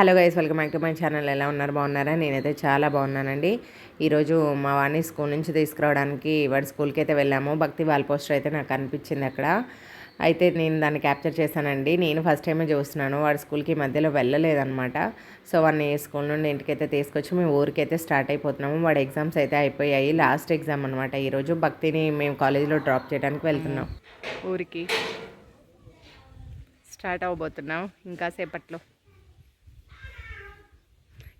Hello guys welcome back to my channel. ఎలా ఉన్నారు? బాగున్నారా? నేనైతే చాలా బాగున్నానండి. ఈరోజు మా వాడిని స్కూల్ నుంచి తీసుకురావడానికి వాడి స్కూల్కి అయితే వెళ్ళాము. భక్తి వాల్ పోస్టర్ అయితే నాకు అనిపించింది అక్కడ. అయితే నేను దాన్ని క్యాప్చర్ చేశానండి. నేను ఫస్ట్ టైమే చూస్తున్నాను. వాడి స్కూల్కి మధ్యలో వెళ్ళలేదనమాట సో వాడిని స్కూల్ నుండి ఇంటికైతే తీసుకొచ్చి మేము ఊరికైతే స్టార్ట్ అయిపోతున్నాము. వాడి ఎగ్జామ్స్ అయితే అయిపోయాయి. లాస్ట్ ఎగ్జామ్ అనమాట ఈరోజు భక్తిని మేము కాలేజీలో డ్రాప్ చేయడానికి వెళ్తున్నాం. ఊరికి స్టార్ట్ అవ్వబోతున్నాం. ఇంకా సేపట్లో.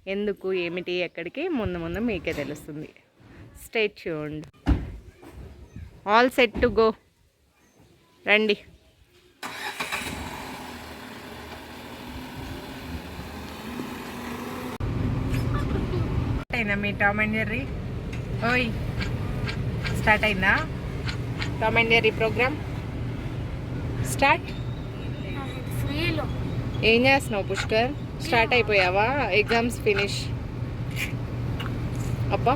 ఎందుకు ఏమిటి ఎక్కడికి? ముందు ముందు మీకే తెలుస్తుంది. Stay tuned all set to go రండి. అయినా మీ టామ్ అండ్ జెర్రీ? ఓయ్ స్టార్ట్ అయిందా? Tom and Jerry program? Start. ఏం చేస్తున్నావు పుష్కర్? స్టార్ట్ అయిపోయావా? Exams finish. అబ్బా.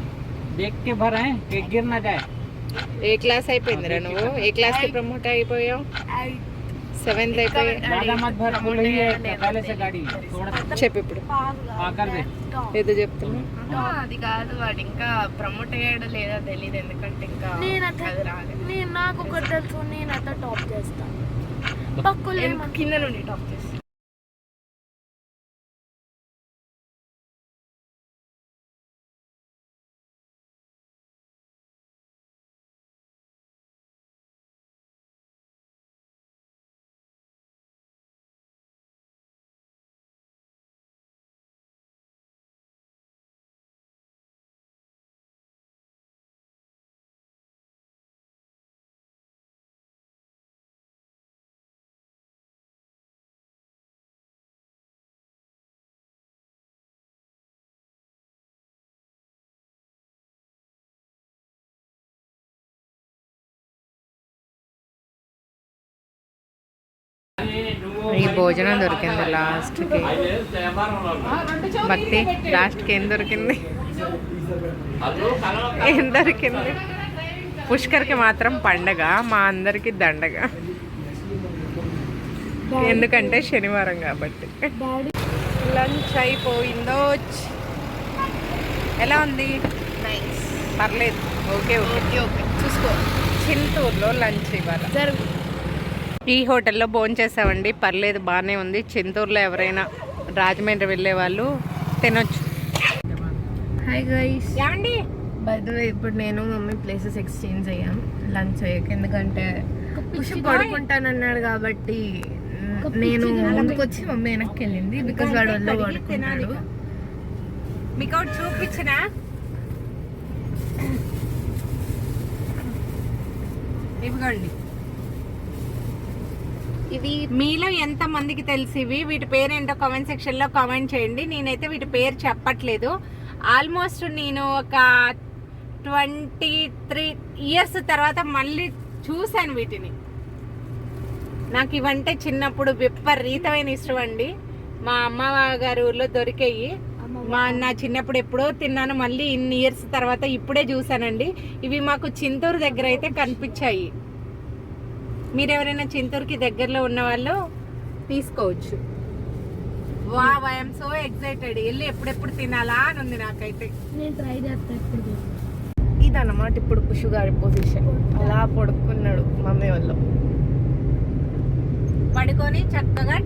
ఏ క్లాస్ అయిపోయిందిరా నువ్వు? ఏ క్లాస్కి ప్రమోట్ అయిపోయావు? సెవెంత్ అయిపోయావు చెప్పు ఇప్పుడు. ఏదో చెప్తున్నా. అది కాదు వాడు ఇంకా ప్రమోట్ అయ్యాడో లేదో తెలియదు ఎందుకంటే ఇంకా నేను నాకు ఒకటి తెలుసు నేను అట్లా టాప్ చేస్తాను కింద నుండి టాప్ చేస్తాను ఈ భోజనం దొరికింది లాస్ట్కి. భక్తి లాస్ట్కి ఏం దొరికింది? ఏం దొరికింది? పుష్కర్కి మాత్రం పండగ మా అందరికి దండగ. ఎందుకంటే శనివారం కాబట్టి. లంచ్ అయిపోయిందో? ఎలా ఉంది? పర్లేదు. Okay okay. ఓకే చూసుకో. చింతూరులో లంచ్ జరుగు. ఈ హోటల్లో భోజనం చేసామండి. పర్లేదు బాగానే ఉంది. చింతూరులో ఎవరైనా రాజమండ్రి వెళ్ళే వాళ్ళు తినొచ్చు. హాయ్ గైస్ వే ఇప్పుడు నేను మమ్మీ ప్లేసెస్ ఎక్స్చేంజ్ అయ్యాం. లంచ్ అయ్యాక. ఎందుకంటే పుష్ పడుకుంటానన్నాడు కాబట్టి నేను ముందుకు వచ్చి మమ్మీ వెనక్కి వెళ్ళింది. బికాస్ వాడు ఒళ్ళో పడుకున్నాడు. మీకు ఒకటి చూపించిన? ఇవిగోండి ఇవి మీలో ఎంత మందికి తెలిసి ఇవి? వీటి పేరు ఏంటో కామెంట్ సెక్షన్లో కామెంట్ చేయండి. నేనైతే వీటి పేరు చెప్పట్లేదు. ఆల్మోస్ట్ నేను ఒక ట్వంటీ త్రీ ఇయర్స్ తర్వాత మళ్ళీ చూశాను వీటిని. నాకు ఇవంటే చిన్నప్పుడు విపరీతమైన ఇష్టం అండి. మా అమ్మ గారి ఊర్లో దొరికాయి. మా నా చిన్నప్పుడు ఎప్పుడో తిన్నాను. మళ్ళీ ఇన్ని ఇయర్స్ తర్వాత ఇప్పుడే చూసానండి ఇవి మాకు చింతూరు దగ్గర అయితే కనిపించాయి. మీరు ఎవరైనా చింతూరుకి దగ్గరలో ఉన్న వాళ్ళు తీసుకోవచ్చు. వా ఐఎమ్ సో ఎక్సైటెడ్ వెళ్ళి ఎప్పుడెప్పుడు తినాలా అని ఉంది నాకైతే. నేను ట్రై చేస్తాను ఇప్పుడు ఇదన్నమాట ఇప్పుడు పుషు గారి పొజిషన్ అలా పడుకున్నాడు మమ్మీ వాళ్ళు. పడుకొని చక్కగా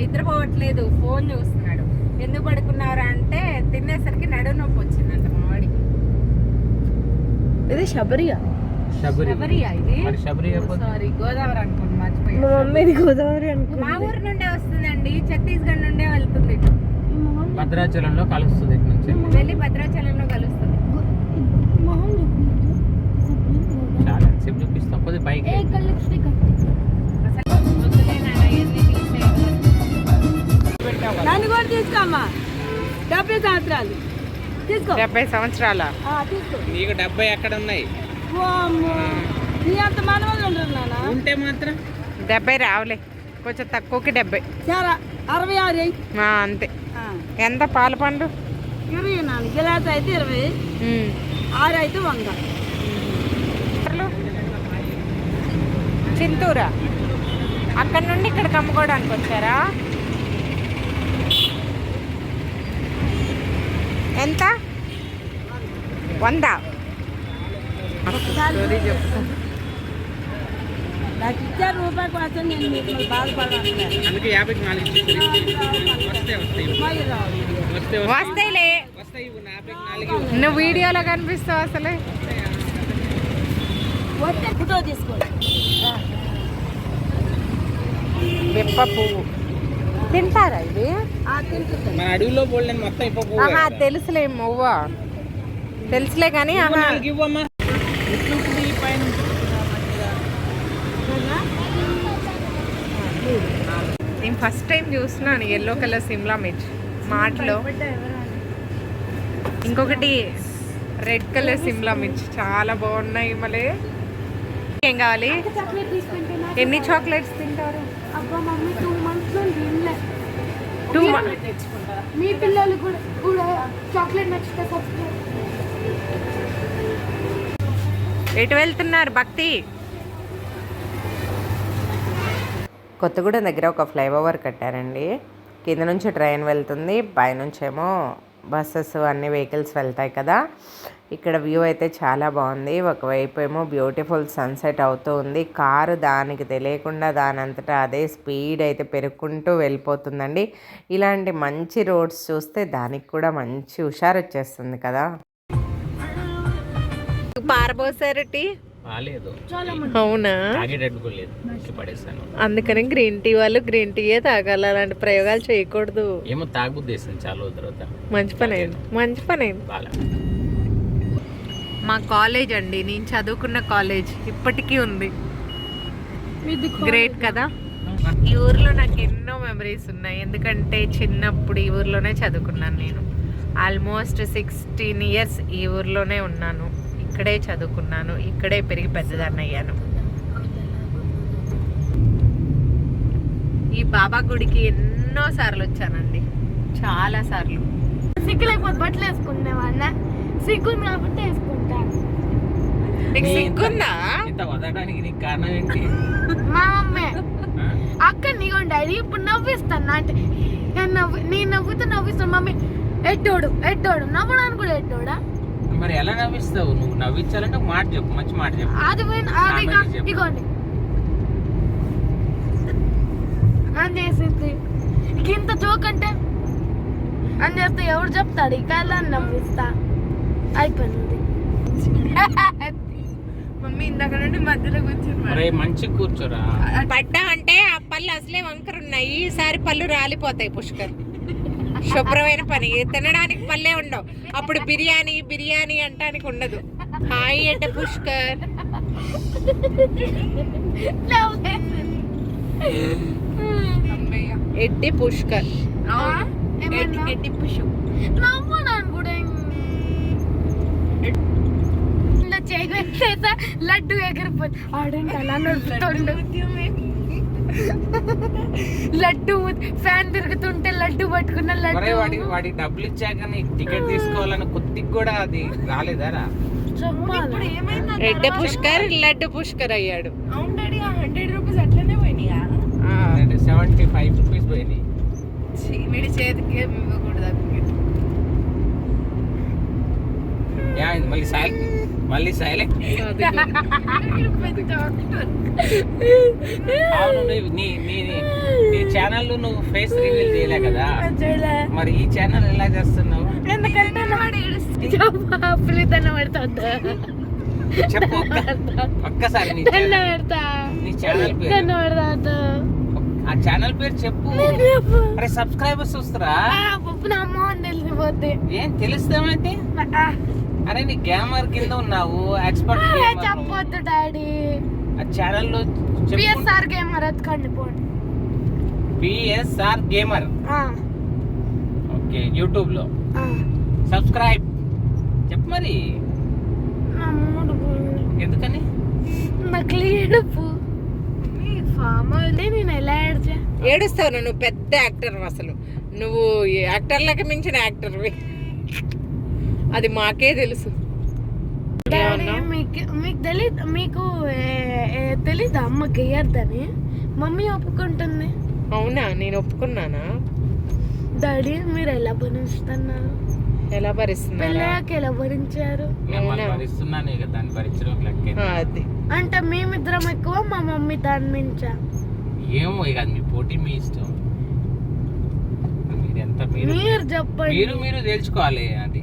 నిద్రపోవట్లేదు ఫోన్ చూస్తున్నాడు. ఎందుకు పడుకున్నారా అంటే తినేసరికి నడు నొప్పి వచ్చిందంట మా వాడికి. ఇది శబరియా. సారీ గోదావరి అనుకోండి మర్చిపోయి. మా మమ్మీది గోదావరి అనుకో మా ఊరు నుండే వస్తుందండి ఛత్తీస్గఢ్ నుండే వెళ్తుంది. భద్రాచలంలో కలుస్తుంది ఇక్కడ నుంచి. వెళ్ళి భద్రాచలంలో కలుస్తుంది. చాలా సేపు చూపిస్తాం కొద్ది బైక్ దాన్ని కూడా తీసుకోమ్మా. డెబ్బై సంవత్సరాలు. తీసుకో. డెబ్బై సంవత్సరాల? నీకు డెబ్బై ఎక్కడ ఉన్నాయి? ఉంటే మాత్రం డెబ్బై రావులే. కొంచెం తక్కువకి డెబ్బై. చాలా అరవై ఆరు అంతే. ఎంత పాల పండు ఇరవై నాన్న గిలాస్ అయితే ఇరవై. ఆరు అయితే వంద. చింతూరా? అక్కడ నుండి ఇక్కడికి అమ్ముకోవడానికి వచ్చారా? ఎంత? వంద. స్టోరీ చెప్పు నాకు ఇచ్చారు రూపాయి కోసం నేను మీకు బాధపడాలి అందుకే యాభైకి నాలుగు ఇచ్చేసి వస్తే వస్తాయి వస్తే వస్తాయిలే. నువ్వు వీడియోలో కనిపిస్తావు అసలే. వస్తే ఫోటో తీసుకోండి విప్ప పువ్వు. తింటారా ఇది? మన అడవిలో మొత్తం తెలుసులే మొవ్వ. తెలుసులే కానీ ఇట్లు ఈ పైన నేను ఫస్ట్ టైం చూస్తున్నాను ఎల్లో కలర్ సిమ్లా మిర్చ్ మాటలో ఇంకొకటి రెడ్ కలర్ సిమ్లా మిర్చ్ చాలా బాగున్నాయి మళ్ళీ. ఏం కావాలి? ఎన్ని చాక్లెట్స్ తింటారు? టూ మీ పిల్లలు కూడా చాక్లెట్ నచ్చితే ఎటు వెళ్తున్నారు భక్తి? కొత్తగూడెం దగ్గర ఒక ఫ్లైఓవర్ కట్టారండి. కింద నుంచి ట్రైన్ వెళ్తుంది పైనుంచేమో బస్సెస్ అన్ని వెహికల్స్ వెళ్తాయి కదా. ఇక్కడ వ్యూ అయితే చాలా బాగుంది. ఒకవైపు ఏమో బ్యూటిఫుల్ సన్సెట్ అవుతూ ఉంది. కారు దానికి తెలియకుండా దాని అంతటా అదే స్పీడ్ అయితే పెరుక్కుంటూ వెళ్ళిపోతుందండి. ఇలాంటి మంచి రోడ్స్ చూస్తే దానికి కూడా మంచి హుషారు వచ్చేస్తుంది కదా. పారబోసారటి బాగాలేదు అవునా? అందుకని గ్రీన్ టీ వాళ్ళు గ్రీన్ టీయే తాగాలి అలాంటి ప్రయోగాలు చేయకూడదు. ఏమో చాలా రోజుల తర్వాత. మంచి పని అయింది. మంచి పని అయింది. మా కాలేజ్ అండి నేను చదువుకున్న కాలేజ్ ఇప్పటికీ ఉంది. గ్రేట్ కదా? ఈ ఊర్లో నాకు ఎన్నో మెమరీస్ ఉన్నాయి. ఎందుకంటే చిన్నప్పుడు ఈ ఊర్లోనే చదువుకున్నాను నేను. ఆల్మోస్ట్ సిక్స్టీన్ ఇయర్స్ ఈ ఊర్లోనే ఉన్నాను. ఇక్కడే చదువుకున్నాను ఇక్కడే పెరిగి పెద్దదాన్ని అయ్యాను ఈ బాబా గుడికి ఎన్నో సార్లు వచ్చానండి. చాలా సార్లు. సిగ్గు లేకపోతే బట్టలు కాబట్టి నీకు సిగ్గుందా? ఇంత వదలడానికి నీకు కారణం ఏంటి? మా మమ్మీ? అక్క ఇప్పుడు నవ్విస్తాను. అంటే నేను నవ్వు నేను నవ్వుతూ నవ్విస్తాను. మమ్మీ ఎట్టోడు ఎట్టోడు. నవ్వడానికి కూడా ఎట్టోడా? మరి ఎలా నవ్విస్తావు? నువ్వు నవ్వించాలంటే ఒక మాట చెప్పు మంచి మాట చెప్పు. అది పోయిన అది ఇక- కామెంట్ చెప్పు. ఇగోండి. అని చేసింది ఇక ఇంత జోక్ అంటే? అని చేస్తే ఎవరు చెప్తాడు ఇక నవ్విస్తా. అయిపోయింది. మమ్మీ ఇందాక నుండి మధ్యలో కూర్చుని మరి. మంచి కూర్చోరా. పడ్డా అంటే ఆ పళ్ళు అసలే వంకర ఉన్నాయి. ఈసారి పళ్ళు రాలిపోతాయి పుష్కర్. శుభ్రమైన పని. తినడానికి పళ్ళే ఉండవు. అప్పుడు బిర్యానీ బిర్యానీ అంటానికి ఉండదు. హాయ్ అంటే పుష్కర్. ఎడ్డి పుష్కర్? ఎడ్డి పుషు. చేయగలిగేసా లడ్డు ఎగిరిపోతుంది ఆడంటే అలా నడుపుతుండు లడ్డు ఫ్యాన్ తిరుగుతుంటే లడ్డు పట్టుకున్న మరి లడ్డు. వాడి వాడికి డబ్బులు ఇచ్చాక టికెట్ తీసుకోవాలని కొద్దిగా కూడా అది రాలేదారా ఎడ్డి పుష్కర్ లడ్డు పుష్కర్ అయ్యాడు. అవును డాడీ హండ్రెడ్ రూపీస్ అట్లనే పోయినాయా? సెవెంటీ ఫైవ్ రూపీస్ పోయినాయి. వీడి చేతికి ఏమి ఇవ్వకూడదు అందుకే. ఇది మళ్ళీ సైలెంట్ మళ్ళీ సైలెంట్ అవును నీ నీ నీ ఛానల్ నువ్వు ఫేస్ రివీల్ చేయలే కదా. మరి ఈ ఛానల్ ఎలా చేస్తున్నావు? ఎందుకంటే చెప్పు ఒక్కసారి నీ ఛానల్ పేరు. ఆ ఛానల్ పేరు చెప్పు. అరే సబ్స్క్రైబర్స్ వస్తారా? ఏం తెలుస్తామంటే అరే నీ గ్యామర్ కింద ఉన్నావు ఎక్స్పర్ట్ చెప్పొద్దు డాడీ. ఆ ఛానల్లో చెప్పు. పిఎస్ఆర్ గేమర్ ఎత్తుకోండి పోండి. పిఎస్ఆర్ గేమర్ ఆ, ఓకే యూట్యూబ్లో ఆ. సబ్స్క్రైబ్ చెప్పు మరి. ఎందుకని? నాకు ఏడుపు ఫామ్ అయితే నేను ఎలా ఏడ్చా ఏడుస్తావు నువ్వు పెద్ద యాక్టర్ అసలు నువ్వు యాక్టర్లకు మించిన యాక్టర్వి. అది మాకే తెలుసు. మీకు మీకు తెలీదు మీకు తెలీదా అమ్మకి వేయద్దని మమ్మీ ఒప్పుకుంటుంది. అవునా? నేను ఒప్పుకున్నానా? డాడీ మీరు ఎలా భరిస్తున్నారు ఎలా భరిస్తున్నారా? ఎలా భరించారు? అది. అంటే మేమిద్దరం ఎక్కువ మా మమ్మీ దాని మించా. ఏమో ఇక మీ పోటీ మీ ఇష్టం. మీరు ఎంత మీరు మీరు చెప్పండి. మీరు మీరు తెలుసుకోవాలి అది.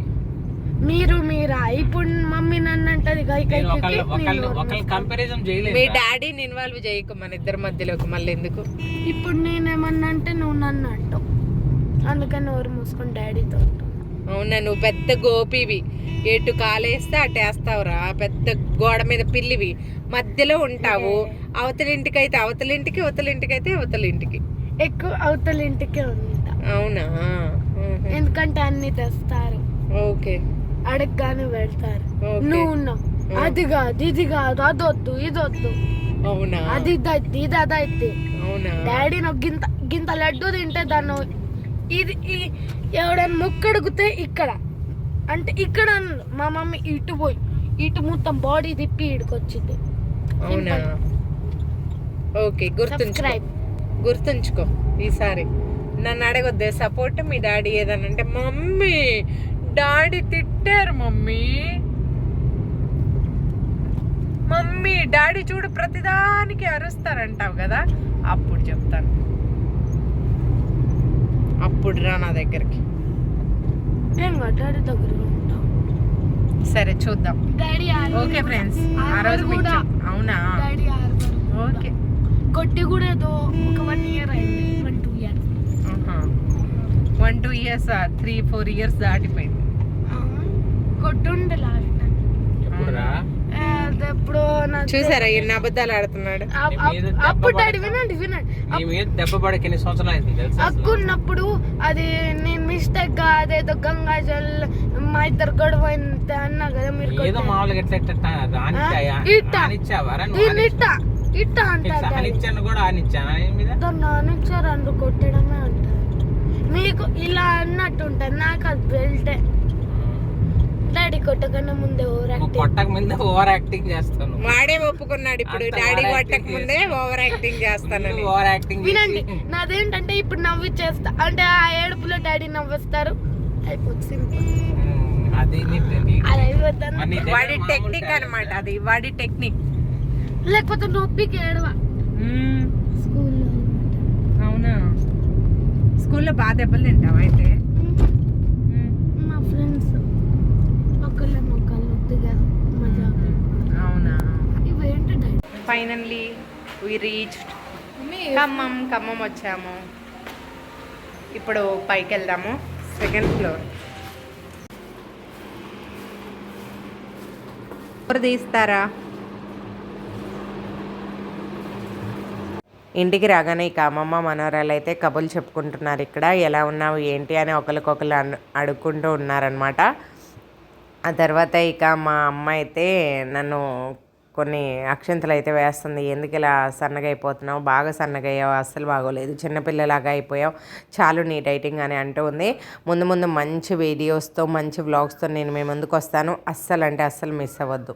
మీరు మీరా? ఇప్పుడు మమ్మీ నన్ను అంటది కంపారిజన్ చేయలేదు మీ డాడీని ఇన్వాల్వ్ చేయకు మన ఇద్దరి మధ్యలోకి మళ్ళీ ఎందుకు? ఇప్పుడు నేనేమన్నా అంటే నువ్వు నన్ను అంటావు. అందుకని నోరు మూసుకొని డాడీతో ఉంటావు అవునా నువ్వు పెద్ద గోపివి. ఎటు కాలేస్తే అటు వేస్తావురా. పెద్ద గోడ మీద పిల్లివి. మధ్యలో ఉంటావు. అవతలింటికి అయితే అవతలింటికి అవతలింటికి అయితే అవతలింటికి ఎక్కువ అవతల ఇంటికే ఉంటా. అవునా. ఎందుకంటే అన్ని తెస్తారు. ఓకే. అడగగానే ఓకే. నువ్వు ఉన్నావు. అది కాదు ఇది కాదు అది వద్దు ఇది వద్దు అవునా? అది ఇది ఇది అది అయితే అవునా? డాడీ నాకు గింత గింత లడ్డు తింటే దాన్ని ఇది ఈ- ఎవడైనా ముక్కడుగుతే ఇక్కడ. అంటే ఇక్కడ. మా మమ్మీ ఇటు పోయి ఇటు మొత్తం బాడీ తిప్పి ఇడికి వచ్చింది అవునా ఓకే గుర్తుంచుకో. గుర్తుంచుకో ఈసారి. నన్ను అడగొద్దే సపోర్ట్ మీ డాడీ ఏదన్నా అంటే మమ్మీ డాడీ తిట్టారు మమ్మీ. మమ్మీ డాడీ చూడు ప్రతిదానికి అరుస్తారంటావు కదా? అప్పుడు చెప్తాను. అప్పుడు రా నా దగ్గరికి. డాడీ దగ్గర సరే చూద్దాం. Daddy okay friends. ఆ రోజు అవునా? ఓకే. కొట్టి కూడా ఏదో ఒక వన్ ఇయర్ అయింది. One two years one two years three four years దాటిపోయింది. కొట్టుండే లాస్ట్ ఎప్పుడో చూసారా ఎన్ని అబద్ధాలు ఆడుతున్నాడు? అప్పుడు డాడీ. వినండి వినండి. నీ మీద దెబ్బ పడక ఎన్ని సంవత్సరాలు అయింది తెలుసా అసలు? అక్కున్నప్పుడు అది నేను మిస్టేక్గా అదేదో గంగా జల్ మా ఇద్దరు గొడవ అయింది అన్నా కదా మీరు ఏదో. మామూలుగా ఎట్లా ఎట్లా? ఇట్టా. ఇట్ట ఇట్ట అంటారు కూడా మీద? దాన్ని అందు కొట్టడమే అంటారు. మీకు ఇలా అన్నట్టు ఉంటుంది నాకు అది బెల్టే. డాడీ కొట్టకన్నా ముందే ఓవర్ నువ్వు యాక్టింగ్ కొట్టక ముందే ఓవర్ యాక్టింగ్ చేస్తాను. వాడే ఒప్పుకున్నాడు ఇప్పుడు. డాడీ కొట్టక ముందే ఓవర్ యాక్టింగ్ చేస్తానని ఓవర్ యాక్టింగ్ వినండి నాదేంటంటే ఇప్పుడు నవ్విచ్చేస్తా. అంటే ఆ ఏడుపులో డాడీ నవ్విస్తారు. అయిపోతుంది సింపుల్. అది వాడి టెక్నిక్. అన్నమాట అది వాడి టెక్నిక్. లేకపోతే నొప్పికి ఏడవ. స్కూల్లో. అవునా? స్కూల్లో బాగా దెబ్బలు తింటావా అయితే మా ఫ్రెండ్స్ ఒకళ్ళ మొక్కలు వద్దుగా మజా అవునా ఇవేంటి daddy finally we reach Khammam Khammam వచ్చాము. ఇప్పుడు పైకి వెళ్దాము సెకండ్ ఫ్లోర్ ఎవరు తీస్తారా? ఇంటికి రాగానే ఇక అమ్మమ్మ మనవరాలు అయితే కబుర్లు చెప్పుకుంటున్నారు ఇక్కడ. ఎలా ఉన్నావు ఏంటి అని ఒకరికొకరు అను అడుక్కుంటూ ఉన్నారనమాట ఆ తర్వాత ఇక మా అమ్మ అయితే నన్ను కొన్ని అక్షంతలు అయితే వేస్తుంది. ఎందుకు ఇలా సన్నగా అయిపోతున్నావు బాగా సన్నగా అయ్యావు అస్సలు బాగోలేదు. చిన్నపిల్లలాగా అయిపోయావు చాలు నీ డైటింగ్ అని అంటూ ఉంది. ముందు ముందు మంచి వీడియోస్తో మంచి వ్లాగ్స్తో నేను మీ ముందుకు వస్తాను అస్సలు అంటే అస్సలు మిస్ అవ్వద్దు.